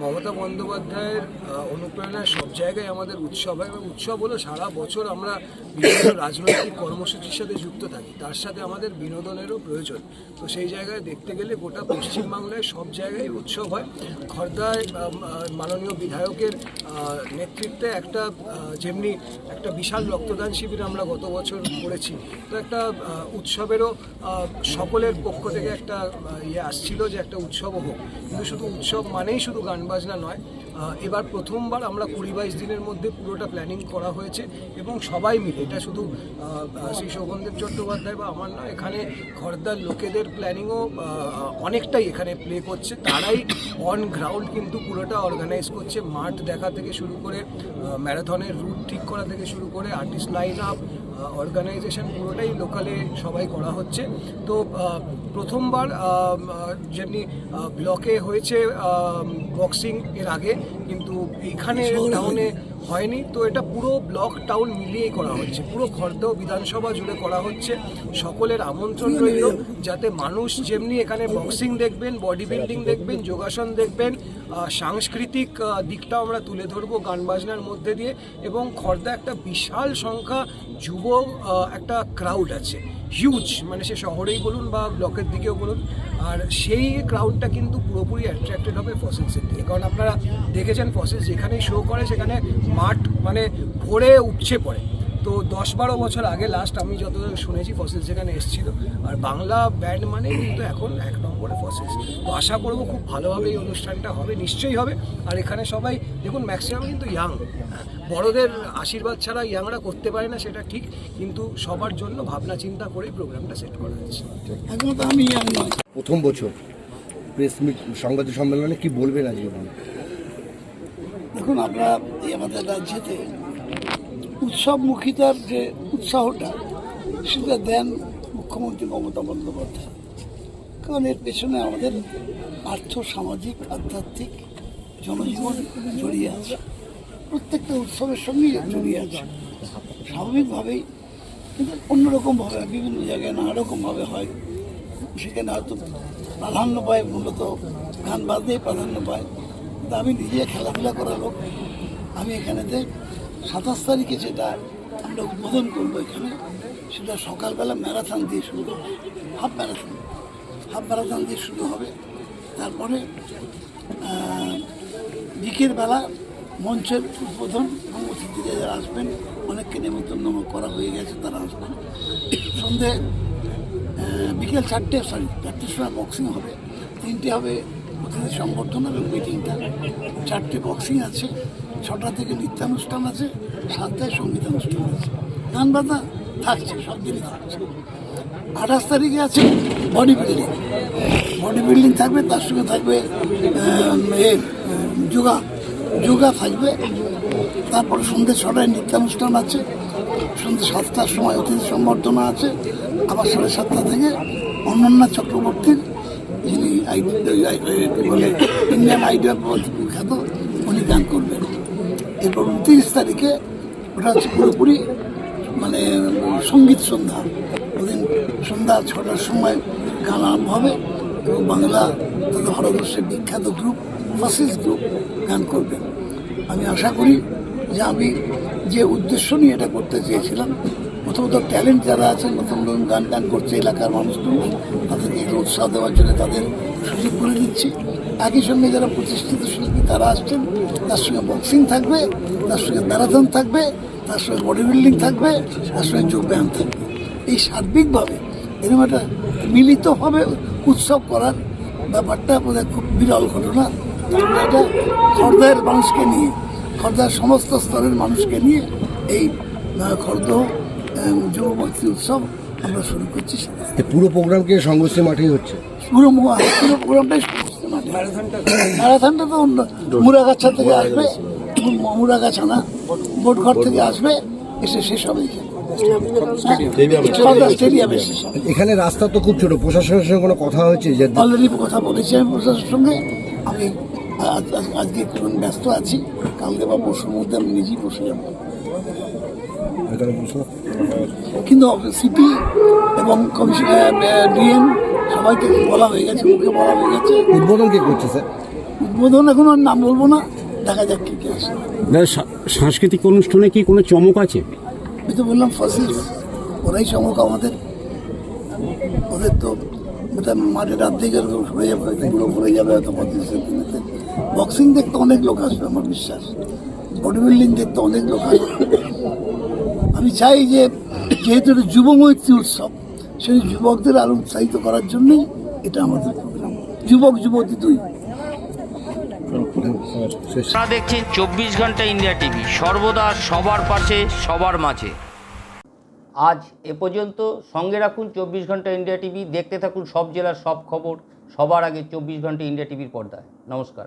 মমতা বন্দ্যোপাধ্যায়ের অনুপ্রেরণায় সব জায়গায় আমাদের উৎসব হয় এবং উৎসব হলো সারা বছর আমরা বিভিন্ন রাজনৈতিক কর্মসূচির সাথে যুক্ত থাকি। তার সাথে আমাদের বিনোদনেরও প্রয়োজন। তো সেই জায়গায় দেখতে গেলে গোটা পশ্চিমবাংলায় সব জায়গায় উৎসব হয়। খর্দায় মাননীয় বিধায়কের নেতৃত্বে একটা যেমনি একটা বিশাল রক্তদান শিবির আমরা গত বছর করেছি, তো একটা উৎসবেরও সকলের পক্ষ থেকে একটা ইয়ে আসছিল যে একটা উৎসবও হোক। কিন্তু শুধু উৎসব মানেই শুধু গান বাজনা নয় এবার প্রথমবার আমরা কুড়ি বাইশ দিনের মধ্যে পুরোটা প্ল্যানিং করা হয়েছে এবং সবাই মিলে, এটা শুধু শ্রী শোভনদেব চট্টোপাধ্যায় বা আমার নয়, এখানে খর্দার লোকেদের প্ল্যানিংও অনেকটাই এখানে প্লে করছে। তারাই অন গ্রাউন্ড কিন্তু পুরোটা অর্গানাইজ করছে, মাঠ দেখা থেকে শুরু করে ম্যারাথনের রুট ঠিক করা থেকে শুরু করে আর্টিস্ট লাইন আপ অর্গানাইজেশন পুরোটাই লোকালে সবাই করা হচ্ছে। তো প্রথমবার যেমনি ব্লকে হয়েছে বক্সিং এর আগে কিন্তু এইখানে টাউনে হয়নি তো এটা পুরো ব্লক টাউন মিলিয়েই করা হচ্ছে। পুরো খর্দাও বিধানসভা জুড়ে করা হচ্ছে। সকলের আমন্ত্রণ রইল যাতে মানুষ যেমনি এখানে বক্সিং দেখবেন বডি বিল্ডিং দেখবেন যোগাসন দেখবেন সাংস্কৃতিক দিকটাও আমরা তুলে ধরবো গান বাজনার মধ্যে দিয়ে। এবং খর্দা একটা বিশাল সংখ্যা যুব একটা ক্রাউড আছে। হিউজ মানে সে শহরেই বলুন বা ব্লকের দিকেও বলুন, আর সেই ক্রাউডটা কিন্তু পুরোপুরি অ্যাট্রাক্টেড হবে ফসিলসের দিকে। কারণ আপনারা দেখেছেন ফসিলস যেখানেই শো করে, সেখানে মাঠ মানে ভরে উপচে পড়ে। তো দশ বারো বছর আগে লাস্ট আমি যতদূর শুনেছি ফসিলস যেখানে এসেছিল। আর বাংলা ব্যান্ড মানে কিন্তু এখন এক নম্বরে ফসিলস তো আশা করব খুব ভালোভাবে এই অনুষ্ঠানটা হবে নিশ্চয়ই হবে। আর এখানে সবাই দেখুন ম্যাক্সিমাম কিন্তু ইয়াং বড়দের আশীর্বাদ ছাড়া ইয়াংরা করতে পারে না সেটা ঠিক। কিন্তু সবার জন্য ভাবনা চিন্তা করেই প্রোগ্রামটা সেট করা হয়েছে আমি ইয়াং প্রথম বছর। প্রেস মিট সংবাদ সম্মেলনে কি বলবেন আজকে? দেখুন আমরা আমাদের রাজ্যেতে উৎসবমুখিতার যে উৎসাহটা, সেটা দেন মুখ্যমন্ত্রী মমতা বন্দ্যোপাধ্যায়। কারণ এর পেছনে আমাদের আর্থ, সামাজিক, আধ্যাত্মিক জনজীবন জড়িয়ে আছে। প্রত্যেকটা উৎসবের সঙ্গেই জড়িয়ে আছে। স্বাভাবিকভাবেই, কিন্তু অন্যরকমভাবে, বিভিন্ন জায়গায় নানা রকমভাবে হয়। সেখানে হয়তো প্রাধান্য পায়, মূলত গান বাজতেই প্রাধান্য পায়। কিন্তু আমি নিজে খেলাধুলা করার লোক। আমি এখানেতে সাতাশ তারিখে যেটা আমরা উদ্বোধন করব এখানে, সেটা সকালবেলা ম্যারাথন দিয়ে শুরু হবে। Half marathon. হাফ ম্যারাথন দিয়ে শুরু হবে। তারপরে বিকেলবেলা মঞ্চের উদ্বোধন এবং অতিথিরা যারা আসবেন, অনেককে নেমন্তন্ন করা হয়ে গেছে, তারা আসবেন। সন্ধে বিকেল চারটে সরি চারটের সময় বক্সিং হবে। তিনটে হবে অতিথি সংবর্ধনা এবং মিটিংটা চারটে বক্সিং আছে। ছটা থেকে নৃত্যানুষ্ঠান আছে সাতটায় সঙ্গীতানুষ্ঠান আছে। গান বাজনা থাকছে সব দিনই থাকছে। আঠাশ তারিখে আছে বডি বিল্ডিং। বডি বিল্ডিং থাকবে তার সঙ্গে থাকবে এ, যোগা। যোগা থাকবে। তারপরে সন্ধ্যে ছটায় নৃত্যানুষ্ঠান আছে। সন্ধ্যে সাতটার সময় অতিথি সম্বর্ধনা আছে। আবার সাড়ে সাতটা থেকে অনন্যা চক্রবর্তীর যিনি বলে ইন্ডিয়ান আইডিয়া খ্যাত উনি গান করবেন। এরপর উনত্রিশ তারিখে ওটা হচ্ছে পুরোপুরি মানে সংগীত সন্ধ্যা। ওদিন সন্ধ্যা ছটার সময় গান আরম্ভ হবে এবং বাংলা তথা ভারতবর্ষের বিখ্যাত গ্রুপ ফাসিস গ্রুপ গান করবেন আমি আশা করি যে আমি যে উদ্দেশ্য নিয়ে এটা করতে চেয়েছিলাম, প্রথমত ট্যালেন্ট যারা আছে নতুন নতুন গান গান করছে এলাকার মানুষগুলো, তাদেরকে উৎসাহ দেওয়ার জন্য তাদের সুযোগ করে দিচ্ছি। একই সঙ্গে যারা প্রতিষ্ঠিত শিল্পী তারা আসছেন তার সঙ্গে বক্সিং থাকবে তার সঙ্গে ম্যারাথন থাকবে তার সঙ্গে বডি বিল্ডিং থাকবে তার সঙ্গে যোগব্যায়াম থাকবে। এই সার্বিকভাবে এরকম একটা মিলিতভাবে উৎসব করার ব্যাপারটা বোধহয় খুব বিরল ঘটনা। এটা খর্দার মানুষকে নিয়ে খর্দার সমস্ত স্তরের মানুষকে নিয়ে এই খর্দ যুবমৈত্রী উৎসব আমরা শুরু করছি পুরো প্রোগ্রামকে সংঘর্ষের মাঠেই হচ্ছে? পুরো পুরো প্রোগ্রামটাই। ম্যারাথনটা তো অন্য মুরাগাছা থেকে আসবে। মুরাগাছা না বোটঘর থেকে আসবে এসে শেষ হবে এখানে। রাস্তা তো খুব ছোট। প্রশাসনের সঙ্গে কোনো কথা হয়েছে যে অলরেডি কথা বলেছি আমি প্রশাসনের সঙ্গে। আমি আজ- আজ- আজকে একটু ব্যস্ত আছি। কালকে বা পরশুর মধ্যে আমি নিজেই বসে যাব। কিন্তু সিপি এবং কমিশনার ডিএম সবাইকে বলা হয়ে গেছে মুখে বলা হয়ে গেছে। উদ্বোধন কে করছে স্যার? উদ্বোধন এখন আর নাম বলব না দেখা যাক কি কি আসে। সাংস্কৃতিক অনুষ্ঠানে কি কোনো চমক আছে? আমি তো বললাম ফসিলস ওরাই চমক আমাদের। ওদের তো ওটা মাঠে রাত দিকে সরে যাবে পুরো ভরে যাবে হয়তো দিনেতে। বক্সিং দেখতে অনেক লোক আসবে আমার বিশ্বাস। বডি বিল্ডিং দেখতে অনেক লোক আসবে। আমি চাই যে যেহেতু যুব মৈত্রী উৎসব সেই যুবকদের আরও উৎসাহিত করার জন্যই এটা আমাদের প্রোগ্রাম যুবক যুবতী দুই। আপনারা দেখছেন চব্বিশ ঘণ্টা ইন্ডিয়া টিভি। সর্বদা সবার পাশে সবার মাঝে। আজ এ পর্যন্ত সঙ্গে রাখুন চব্বিশ ঘণ্টা ইন্ডিয়া টিভি। দেখতে থাকুন সব জেলার সব খবর। সবার আগে চব্বিশ ঘণ্টা ইন্ডিয়া টিভির পর্দায়। নমস্কার।